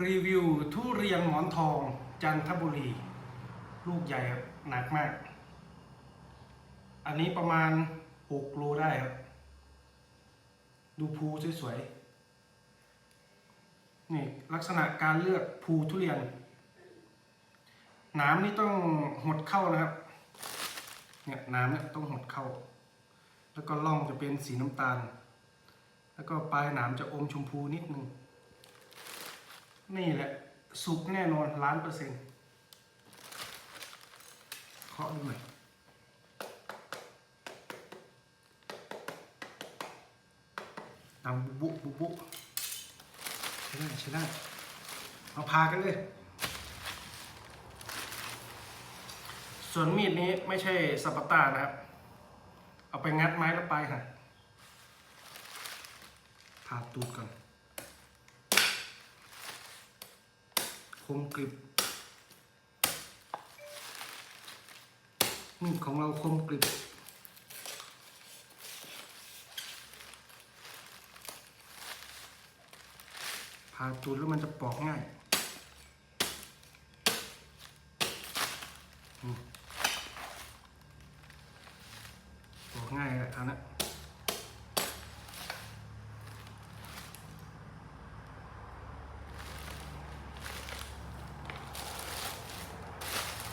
รีวิวทุเรียนหมอนทองจันทบุรี ลูกใหญ่หนักมาก อันนี้ประมาณ6โลได้ครับ ดูภูสวยๆ นี่ลักษณะการเลือกภูทุเรียนหน้ำนี่ต้องหดเข้านะครับ เนี่ยน้ำเนี่ยต้องหดเข้า แล้วก็ล่องจะเป็นสีน้ำตาล แล้วก็ปลายหนามจะอมชมพูนิดนึง นี่แหละ สุกแน่นอนล้านเปอร์เซ็นต์เคาะดูหน่อยดังบุบุบุบุใช่ได้ใช่ได้เอาพากันเลย ส่วนมีดนี้ไม่ใช่สปาต้านะครับ เอาไปงัดไม้แล้วไปลายหักผ่าตูดก่อน คมกริบมีดของเราคมกริบผ่าตูดแล้วมันจะปอกง่ายปอกง่ายเลยอันนั้น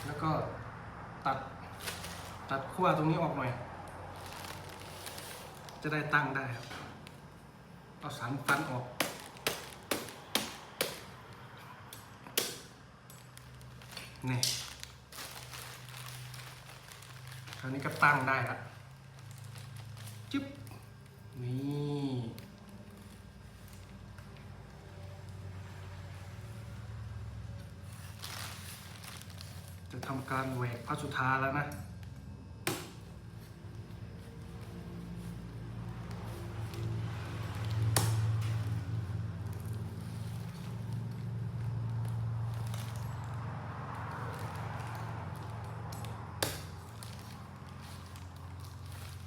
แล้วก็ตัดตัดขั้วตรงนี้ออกหน่อย จะได้ตั้งได้ครับ เอาสามฟันออก นี่คราวนี้ก็ตั้งได้ละจึ๊บ นี่ จะทำการแหวกพระสุธาแล้วนะ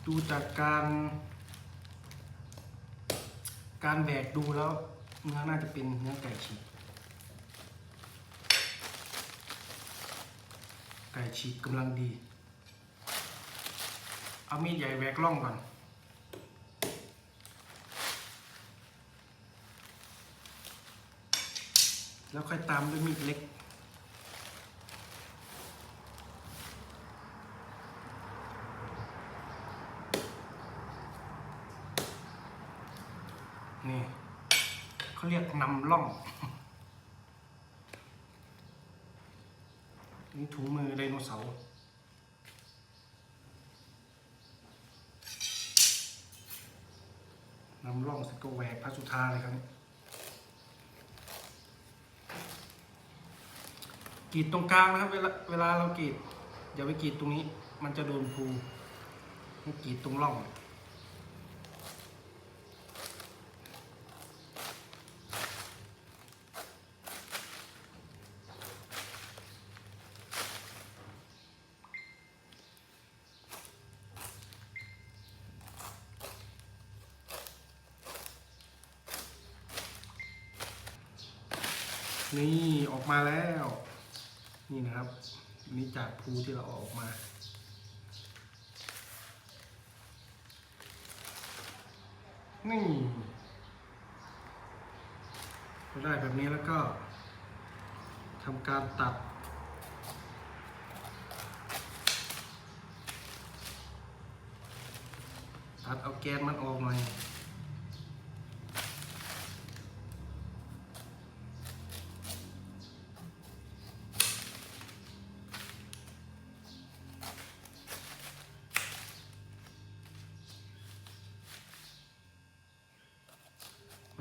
ดูจากการ การแบกดูแล้วเนื้อน่าจะเป็นเนื้อไก่ฉีก ไก่ฉีกกำลังดี เอามีดใหญ่แหวกล่องก่อน แล้วค่อยตามด้วยมีดเล็กนี่เขาเรียกนำล่อง นี่ถุงมือไดโนเสาร์นำล่องสกแหวกพระสุธาเลยครับกรีดตรงกลางนะครับ เวลาเวลาเรากรีดอย่าไปกรีดตรงนี้ มันจะโดนภูให้กรีดตรงร่อง นี่ออกมาแล้ว นี่นะครับ นี่จากภูที่เราออกมานี่พอได้แบบนี้แล้วก็ทำการตัด ตัดเอาแกนมันออกหน่อย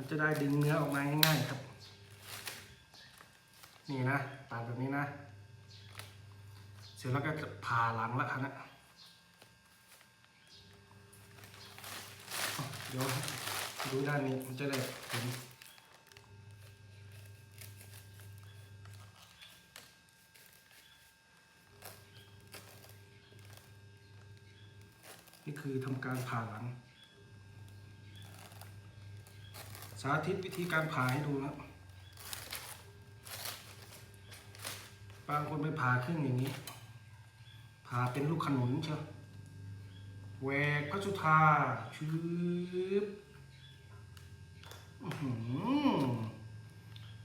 มันจะได้ดึงเนื้อออกมาง่ายๆครับ นี่นะตัดแบบนี้นะ เสร็จแล้วก็จะผ่าหลังแล้วครับนะอะเดี๋ยวดูด้านนี้มันจะได้เห็นนี่คือทำการผ่าหลัง สาธิตวิธีการผ่าให้ดูนะบางคนไปผ่าครึ่งอย่างนี้ ผ่าเป็นลูกขนุนเชียวแหวกพระสุธาชืบ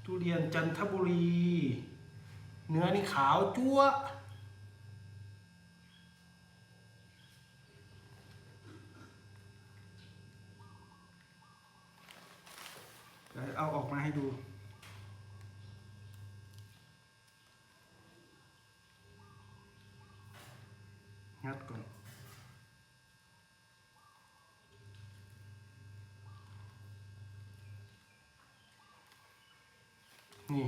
ทุเรียนจันทบุรี เนื้อนี่ขาวจั๊วะ ให้ดู งัดก่อน นี่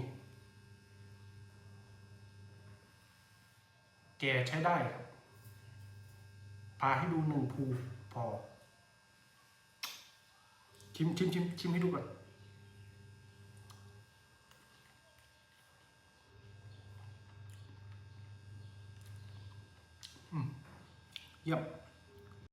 แก่ใช้ได้ครับพาให้ดูหนึ่งภูพอ ชิมชิมชิมชิมให้ดูก่อน Yep.